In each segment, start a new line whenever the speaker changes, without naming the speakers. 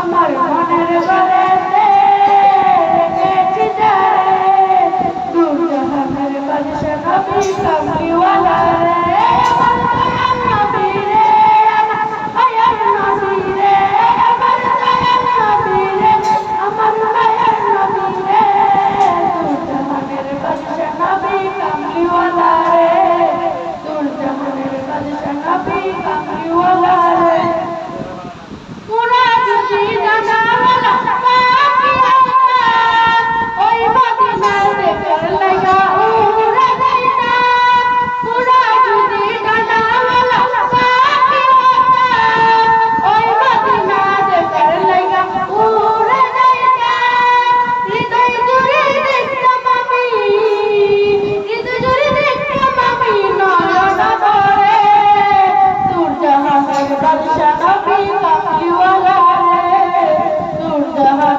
আমার মনের বলে দেখেছি যারে দূর জাহানের বাদশা নবী কামলিওয়ালা রে আমার দয়াল নবী রে আমার দয়াল নবী রে আমার দয়াল নবী রে আমার দয়াল নবী রে দূর জাহানের বাদশা নবী কামলিওয়ালা রে দূর জাহানের বাদশা নবী কামলিওয়ালা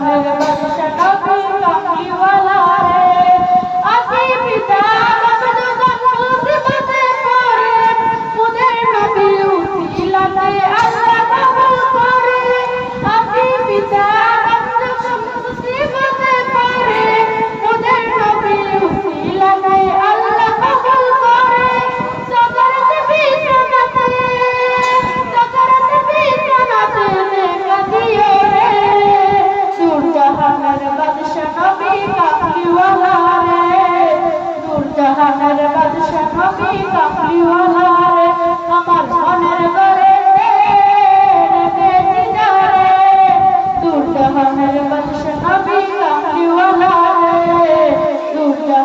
Amém.